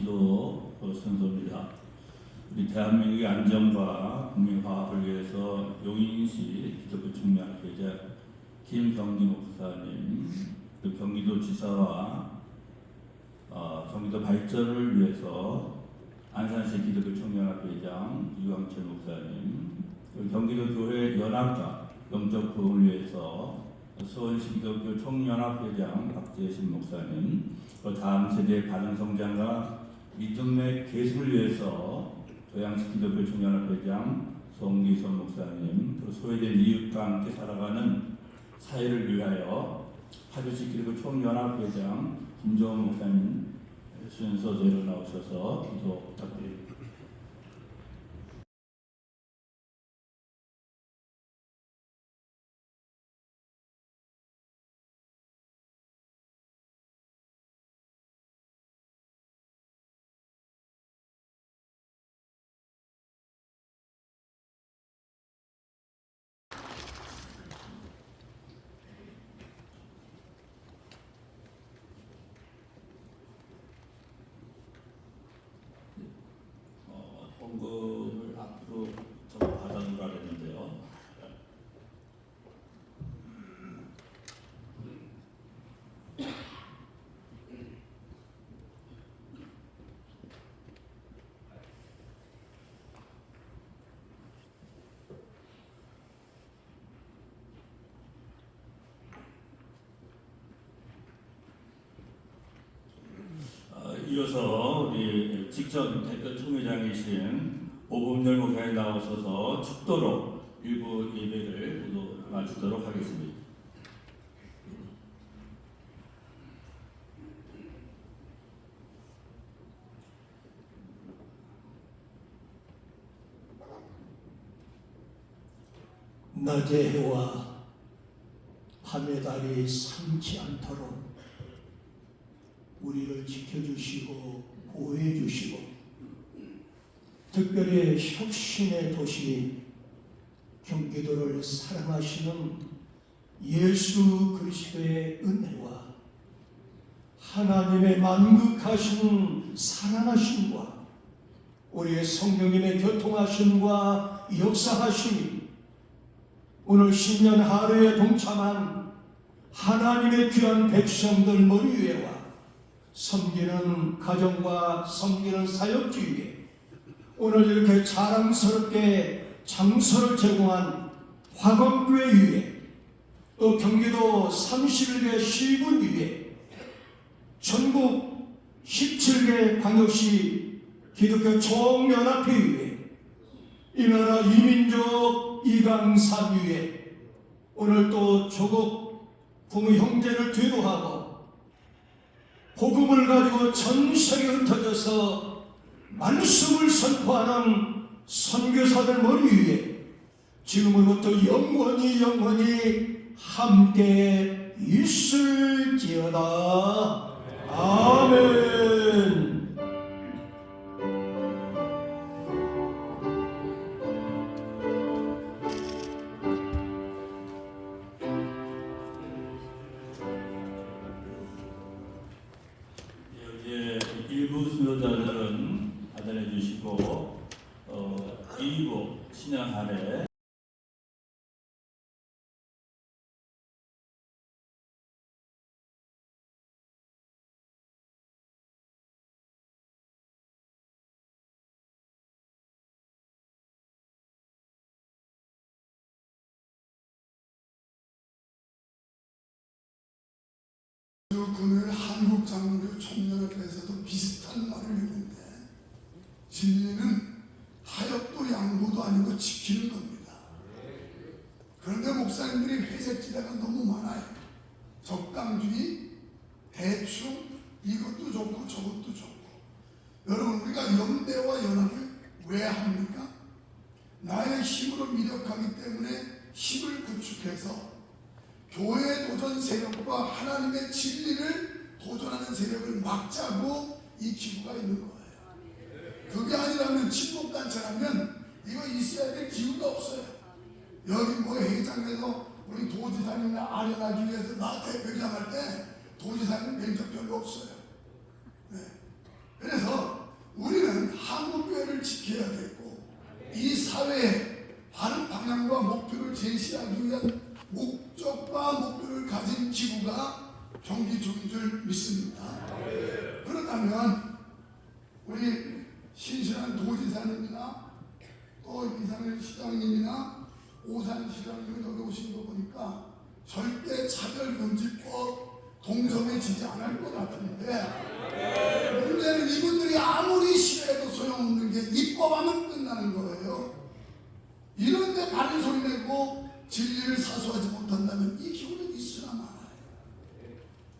기도 순서입니다. 우리 대한민국의 안정과 국민 화합을 위해서 용인시 기독교 청년회장 김경기 목사님, 또 경기도 지사와 어, 경기도 발전을 위해서 안산시 기독교 청년회장 유광철 목사님, 경기도 교회 연합과 영적 부흥을 위해서 수원시 기독교 총연합회장 박재신 목사님, 또 다음 세대의 가정 성장과 믿음의 계승을 위해서 고양시 기독교 총연합회장 송기선 목사님, 또 소외된 이웃과 함께 살아가는 사회를 위하여 파주시 기독교 총연합회장 김정은 목사님 순서대로 나오셔서 기도 부탁드립니다. 어, 헌금을 앞으로 좀 받아주라 했는데요. 어, 이어서 우리 직전 대표 총회장이신 오범열 목사님 나오셔서 축도로 일부 예배를 모두 마치도록 하겠습니다. 낮의 해와 밤의 달이 삼지 않도록 우리를 지켜주시고 보호해 주시고 특별히 혁신의 도시 경기도를 사랑하시는 예수 그리스도의 은혜와 하나님의 만극하신 사랑하심과 우리의 성령님의 교통하심과 역사하심이 오늘 신년 하루에 동참한 하나님의 귀한 백성들 머리 위에와 섬기는 가정과 섬기는 사역주 위에 오늘 이렇게 자랑스럽게 장소를 제공한 화광교회 위에 또 경기도 31개 시군 위에 전국 17개 광역시 기독교 총연합회 위에 이 나라 이민족 이강산 위에 오늘 또 조국 부모 형제를 뒤로하고 복음을 가지고 전 세계에 흩어져서 말씀을 선포하는 선교사들 머리 위에 지금부터 영원히 영원히 함께 있을지어다. 아멘 일부 수요자들은 받아내 주시고 어, 2부 신앙 아래 한국 장로교 총연합회에서도 비슷한 말을 했는데 진리는 하엽도 양보도 아니고 지키는 겁니다. 그런데 목사님들이 회색지대가 너무 많아요. 적당주의, 대충 이것도 좋고 저것도 좋고 여러분 우리가 연대와 연합을 왜 합니까? 나의 힘으로 미력하기 때문에 힘을 구축해서 교회 도전 세력과 하나님의 진리를 도전하는 세력을 막자고 이 기구가 있는 거예요. 그게 아니라면 친목단체라면 이거 있어야 될 기구가 없어요. 여기 뭐 회장에서 우리 도지사님이나 아련하기 위해서 나 대표장 할 때 도지사님 면접 별로 없어요. 네. 그래서 우리는 한국교회를 지켜야 되고 이 사회에 바른 방향과 목표를 제시하기 위한 목적과 목표를 가진 기구가 경기중인 줄 믿습니다. 그렇다면 우리 신실한 도지사님이나 또 이상일 시장님이나 오산 시장님이 여기 오신 거 보니까 절대 차별 금지법 동성애 지지 않을 것 같은데 문제는 이분들이 아무리 싫어해도 소용없는 게 입법하면 끝나는 거예요. 이런데 바른 소리 내고 진리를 사수하지 못한다면 이 기운은 있으나 말아요.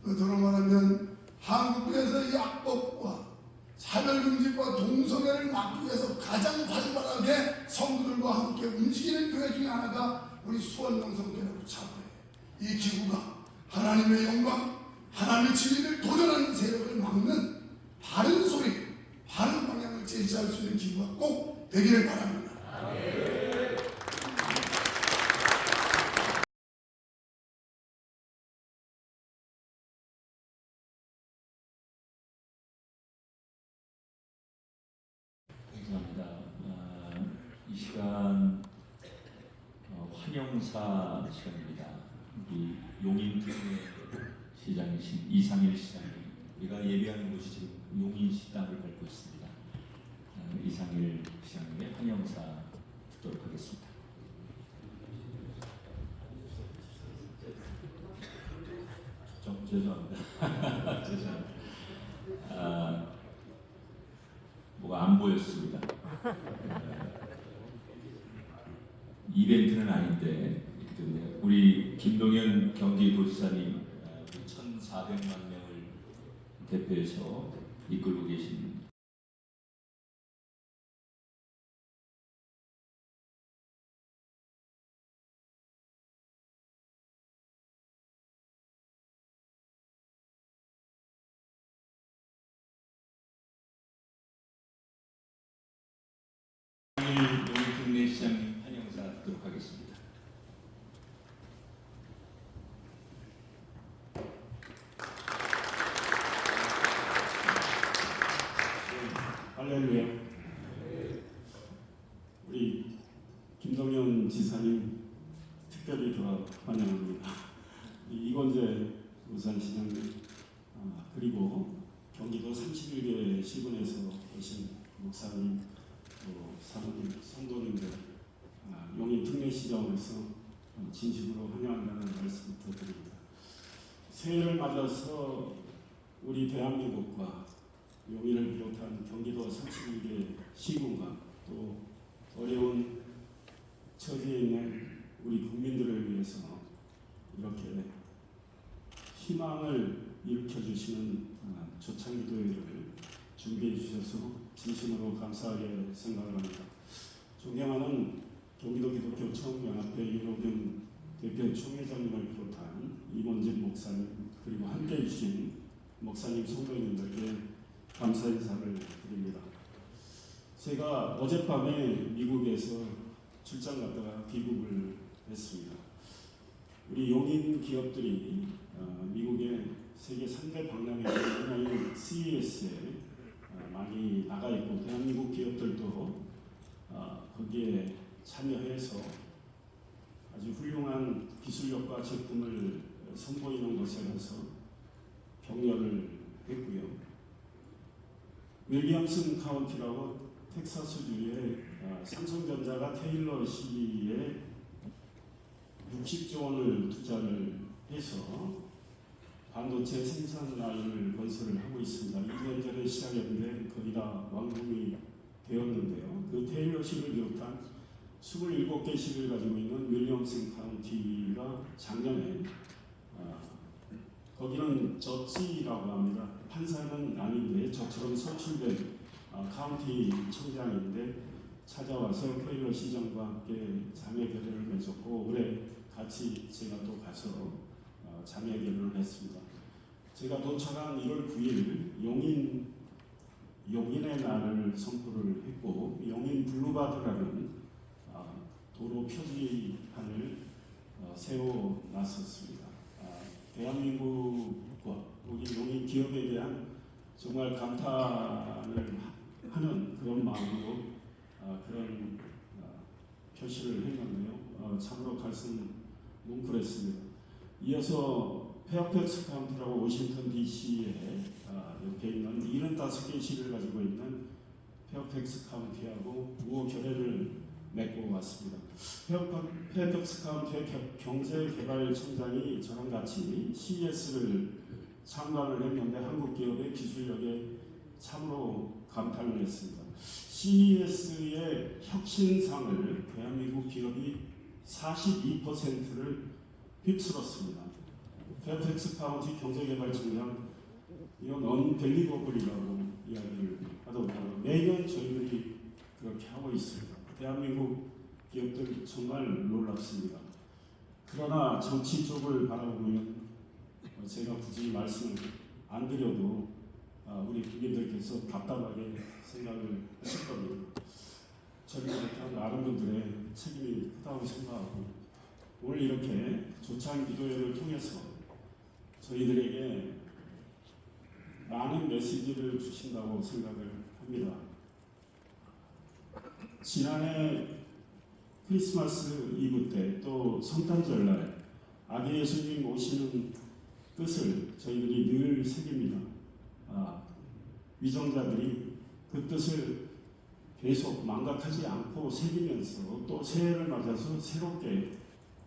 그대로 말하면 한국에서 이 악법과 차별금지과 동성애를 막기 위해서 가장 활발하게 성도들과 함께 움직이는 교회 중에 하나가 우리 수원농성교회라고 차고요. 이 기구가 하나님의 영광, 하나님의 진리를 도전하는 세력을 막는 바른 소리, 바른 방향을 제시할 수 있는 기구가 꼭 되기를 바랍니다. 감사 시간 어, 환영사 시간입니다. 우리 용인특회 시장이신 이상일 시장님, 우리가 예배하는 곳이 지금 용인 식당을 밟고 있습니다. 아, 이상일 시장님의 환영사 듣도록 하겠습니다. 좀 죄송합니다. 죄송합니다. 아, 뭐가 안 보였습니다. 이벤트는 아닌데 때문에 우리 김동연 경기도지사님 1,400만 명을 대표해서 이끌고 계신 우리 국내 시장님 환영사 듣도록 하겠습니다. 할렐루야. 우리 김동연 지사님 특별히 더 환영합니다. 이 이건재 우산시장님 아, 그리고 경기도 31개 시군에서 오신 목사님 또 사모님, 성도님들 아, 용인 특례시장에서 어, 진심으로 환영한다는 말씀부터 드립니다. 새해를 맞아서 우리 대한민국과 용인을 비롯한 경기도 31개 시군과 또 어려운 처지에 있는 우리 국민들을 위해서 이렇게 희망을 일으켜 주시는 아, 조창기도회를 준비해 주셔서 진심으로 감사하게 생각을 합니다. 존경하는 경기도 기독교 총연합회 윤호균 대표 총회장님을 비롯한 이mon진 목사님 그리고 함께해 주신 목사님 성도님들께 감사 인사를 드립니다. 제가 어젯밤에 미국에서 출장 갔다가 귀국을 했습니다. 우리 용인 기업들이 어, 미국의 세계 3대 박람회 하나인 CES에 어, 많이 나가 있고 대한민국 기업들도 어, 거기에 참여해서 아주 훌륭한 기술력과 제품을 선보이는 것에 가서 격려를 했고요. 윌리엄슨 카운티라고 텍사스 주의 어, 삼성전자가 테일러 시에 60조 원을 투자를 해서 반도체 생산 라인을 건설을 하고 있습니다. 2년 전에 시작했는데 거기다 완공이 되었는데요. 그 테일러 시를 비롯한 27개 시를 가지고 있는 윌리엄슨 카운티가 작년에 어, 거기는 저지라고 합니다. 판사는 아닌데 저처럼 선출된 어, 카운티 청장인데 찾아와서 페일러 시장과 함께 자매 결례를 맺었고 올해 같이 제가 또 가서 어, 자매 결례를 했습니다. 제가 도착한 1월 9일 용인 용인의 날을 선포를 했고 용인 블루바드라는 어, 도로 표지판을 어, 세워 놨었습니다. 아, 대한민국과 우리 용인 기업에 대한 정말 감탄을 하는 그런 마음으로 아, 그런 아, 표시를 했는데요. 어, 참으로 가슴 뭉클했습니다. 이어서 페어팩스 카운티라고 워싱턴 D.C.에 아, 옆에 있는 75개 시를 가지고 있는 페어팩스 카운티하고 우호 결례를 맺고 왔습니다. 페어팩스 카운티의 겨- 경제개발청장이 저랑 같이 CES를 참가를 했는데 한국 기업의 기술력에 참으로 감탄을 했습니다. CES의 혁신상을 대한민국 기업이 42%를 휩쓸었습니다. 페어팩스 카운티 경제개발청장 이건 언벨리버블이라고 이야기를 하더라고요. 매년 저희들이 그렇게 하고 있습니다. 대한민국 기업들 정말 놀랍습니다. 그러나 정치 쪽을 바라보면 어, 제가 굳이 말씀을 안 드려도 아, 우리 국민들께서 답답하게 생각을 하실 겁니다. 저희 같은 아는 분들의 책임이 크다고 생각하고 오늘 이렇게 조찬 기도회를 통해서 저희들에게 많은 메시지를 주신다고 생각을 합니다. 지난해 크리스마스 이브 때 또 성탄절날 아기 예수님 오시는 뜻을 저희들이 늘 새깁니다. 아, 위정자들이 그 뜻을 계속 망각하지 않고 새기면서 또 새해를 맞아서 새롭게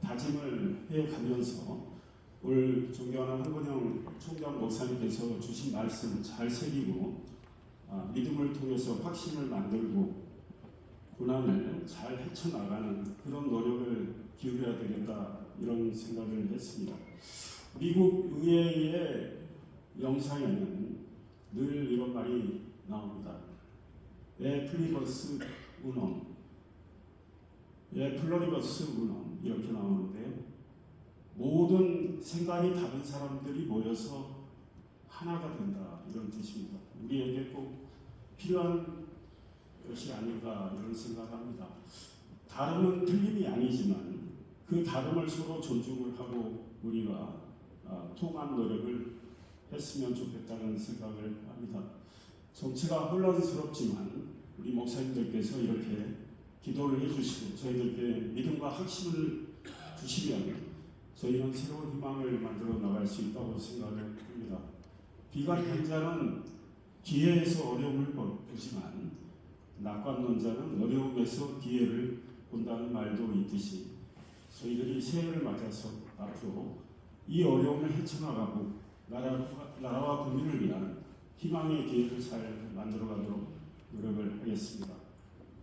다짐을 해가면서 오늘 존경하는 한건영 총장 목사님께서 주신 말씀 잘 새기고 아, 믿음을 통해서 확신을 만들고 고난을 잘 헤쳐나가는 그런 노력을 기울여야 되겠다 이런 생각을 했습니다. 미국 의회의 영상에는 늘 이런 말이 나옵니다. 에 플리버스 운원, 에 플로리버스 운원 이렇게 나오는데요. 모든 생각이 다른 사람들이 모여서 하나가 된다 이런 뜻입니다. 우리에게 꼭 필요한 것이 아닌가 이런 생각합니다. 다름은 틀림이 아니지만 그 다름을 서로 존중을 하고 우리가 아, 통한 노력을 했으면 좋겠다는 생각을 합니다. 정치가 혼란스럽지만 우리 목사님들께서 이렇게 기도를 해주시고 저희들께 믿음과 확신을 주시면 저희는 새로운 희망을 만들어 나갈 수 있다고 생각을 합니다. 비관 편자는 기회에서 어려움을 보지만 낙관론자는 어려움에서 기회를 본다는 말도 있듯이 저희들이 새해를 맞아서 앞으로 이 어려움을 헤쳐나가고 나라, 나라와 국민을 위한 희망의 기회를 잘 만들어가도록 노력을 하겠습니다.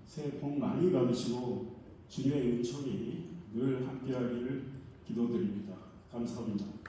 새해 복 많이 받으시고 주님의 은총이 늘 함께하기를 기도드립니다. 감사합니다.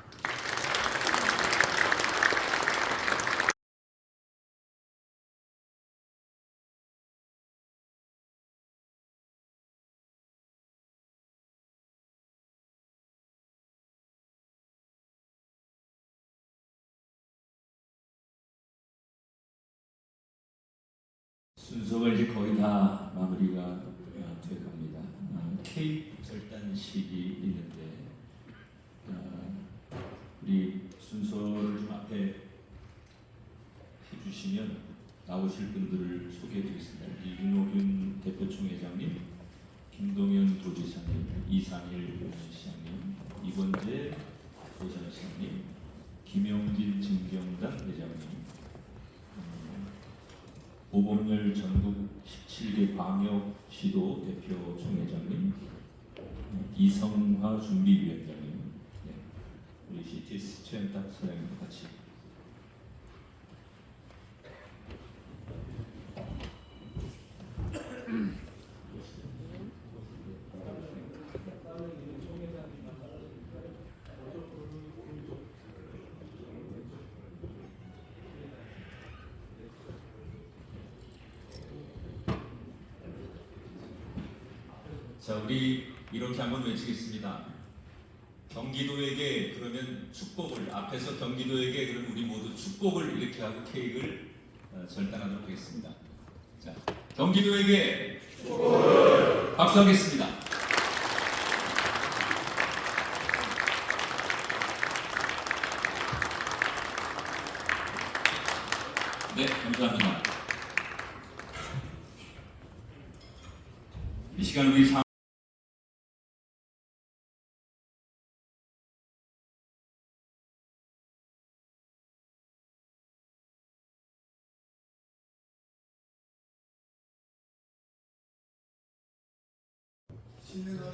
순서가 이제 거의 다 마무리가 어, 돼 갑니다. 어, 케이크 절단식이 있는데 어, 우리 순서를 좀 앞에 해주시면 나오실 분들을 소개해드리겠습니다. 이윤호균 대표총회장님, 김동연 도지사님, 이상일 시장님, 이번재 도지사님, 김영진 증경단 회장님, 음, 오범열 전국 17개 광역시도 대표 총회장님, 이성화 준비위원장님, 네, 우리 CTS 최영탁 사장님 같이 자, 우리 이렇게 한번 외치겠습니다. 경기도에게 그러면 축복을 앞에서 경기도에게 그럼 우리 모두 축복을 이렇게 하고 케이크를 어, 절단하도록 하겠습니다. 자, 경기도에게 박수하겠습니다. 네, 감사합니다. 이 시간 우리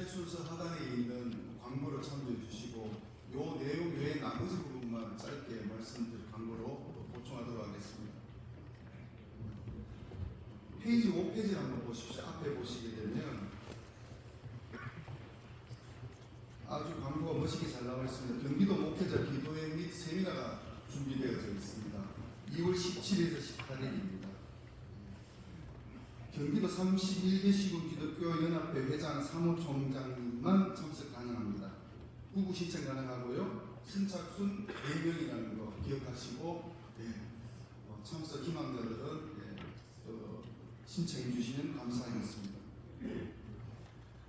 순서 하단에 있는 광고를 참조해 주시고 요 내용 외에 나머지 부분만 짧게 말씀드릴 광고로 보충하도록 하겠습니다. 페이지 5페이지를 한번 보십시오. 앞에 보시게 되면 아주 광고가 멋있게 잘 나와 있습니다. 경기도 목회자 기도회 및 세미나가 준비되어져 있습니다. 2월 17일에서 18일입니다. 경기도 31개 시군 기독교 연합회 회장 사무총장님만 참석 가능합니다. 후보 신청 가능하고요. 선착순 4명이라는 거 기억하시고 예, 어, 참석 희망자들은 예, 어, 신청해 주시면 감사하겠습니다.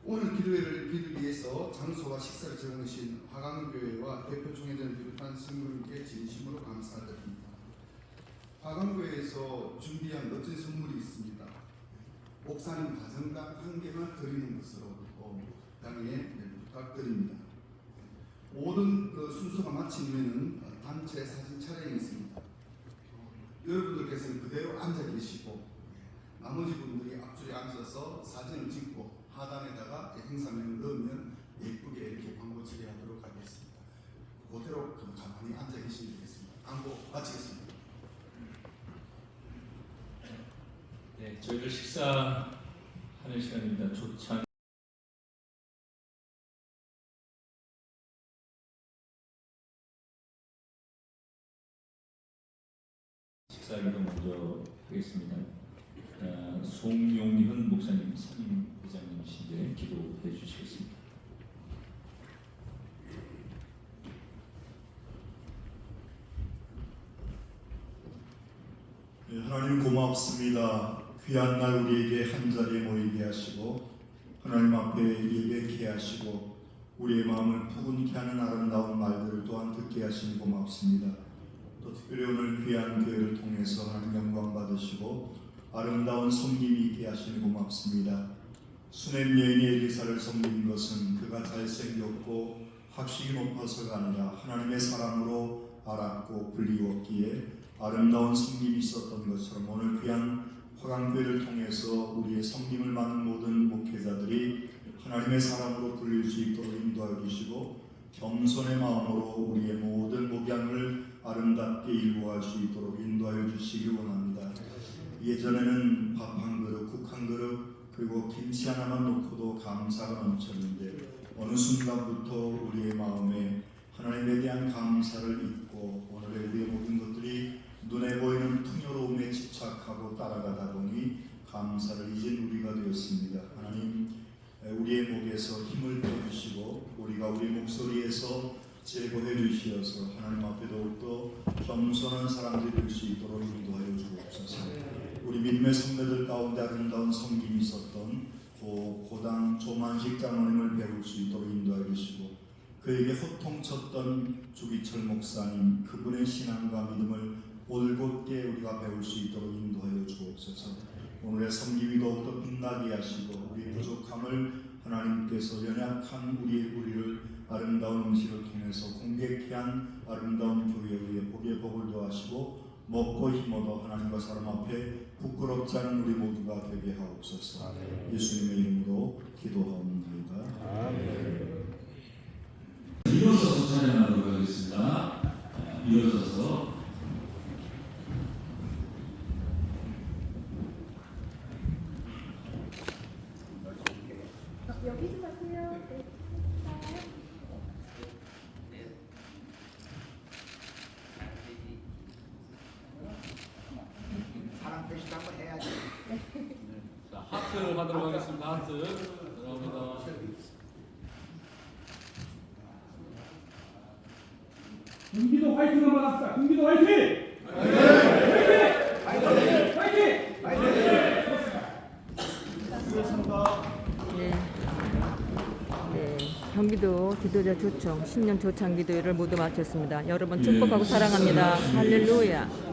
오늘 기도회를 빌기 위해서 장소와 식사를 제공해 주신 화강교회와 대표 총회장을 비롯한 성도님께 진심으로 감사드립니다. 화강교회에서 준비한 멋진 선물이 있습니다. 목사님 가정당 한 개만 드리는 것으로 어, 네, 부탁드립니다. 모든 그 순서가 후에는 어, 단체 사진 촬영이 있습니다. 여러분들께서는 그대로 앉아 계시고 예, 나머지 분들이 앞줄에 앉아서 사진을 찍고 하단에다가 행사명을 넣으면 예쁘게 이렇게 광고 처리하도록 하겠습니다. 그대로 그 가만히 앉아 계시면 되겠습니다. 광고 마치겠습니다. 네, 저희들 식사하는 시간입니다. 조찬 식사기도 먼저 하겠습니다. 아, 송용현 목사님, 상임 회장님이신데 기도해 주시겠습니다. 네, 하나님 고맙습니다. 귀한 날 우리에게 한 자리에 모이게 하시고 하나님 앞에 예배케 하시고 우리의 마음을 푸근케 하는 아름다운 말들을 또한 듣게 하시니 고맙습니다. 또 특별히 오늘 귀한 교회를 통해서 하나님 영광 받으시고 아름다운 섬김이 있게 하시니 고맙습니다. 수냄 여인이 엘리사를 섬긴 것은 그가 잘생겼고 학식이 높아서가 아니라 하나님의 사랑으로 알았고 불리웠기에 아름다운 섬김이 있었던 것처럼 오늘 귀한 화강교회를 통해서 우리의 섬김을 받는 모든 목회자들이 하나님의 사랑으로 불릴 수 있도록 인도하여 주시고 겸손의 마음으로 우리의 모든 목양을 아름답게 일구할 수 있도록 인도하여 주시길 원합니다. 예전에는 밥 한 그릇, 국 한 그릇, 그리고 김치 하나만 놓고도 감사가 넘쳤는데 어느 순간부터 우리의 마음에 하나님에 대한 감사를 잊고 오늘의 우리의 모든 것들이 눈에 보이는 풍요로움에 집착하고 따라가다 보니 감사를 잊은 우리가 되었습니다. 하나님 우리의 목에서 힘을 빼주시고 우리가 우리 목소리에서 제거해 주시어서 하나님 앞에 더욱더 겸손한 사람들이 될 수 있도록 인도하여 주옵소서. 우리 믿음의 선배들 가운데 아름다운 섬김이 있었던 고 고당 조만식 장로님을 배울 수 있도록 인도하여 주시고 그에게 호통쳤던 주기철 목사님 그분의 신앙과 믿음을 올곧게 우리가 배울 수 있도록 인도하여 주옵소서. 오늘의 섬김이 더욱더 빛나게 하시고 우리 부족함을 하나님께서 연약한 우리의 우리를 아름다운 음식을 통해서 공격케 한 아름다운 교회의 복의 복을 더하시고 먹고 힘어도 하나님과 사람 앞에 부끄럽지 않은 우리 모두가 되게 하옵소서. 예수님의 이름으로 기도하옵나이다. 일어서서 찬양하도록 하겠습니다. 아, 일어서서 여기 좀 하세요. 네. 사랑 표시도 한번 해야지. 자, 하트 하도록 하겠습니다. 하트. 감사합니다. 경기도 화이팅을 받았습니다. 경기도 화이팅! 화이팅! 화이팅! 화이팅! 네. 네. 경기도 기도자 조청 신년 조창 기도회를 모두 마쳤습니다. 여러분 축복하고 사랑합니다. 할렐루야.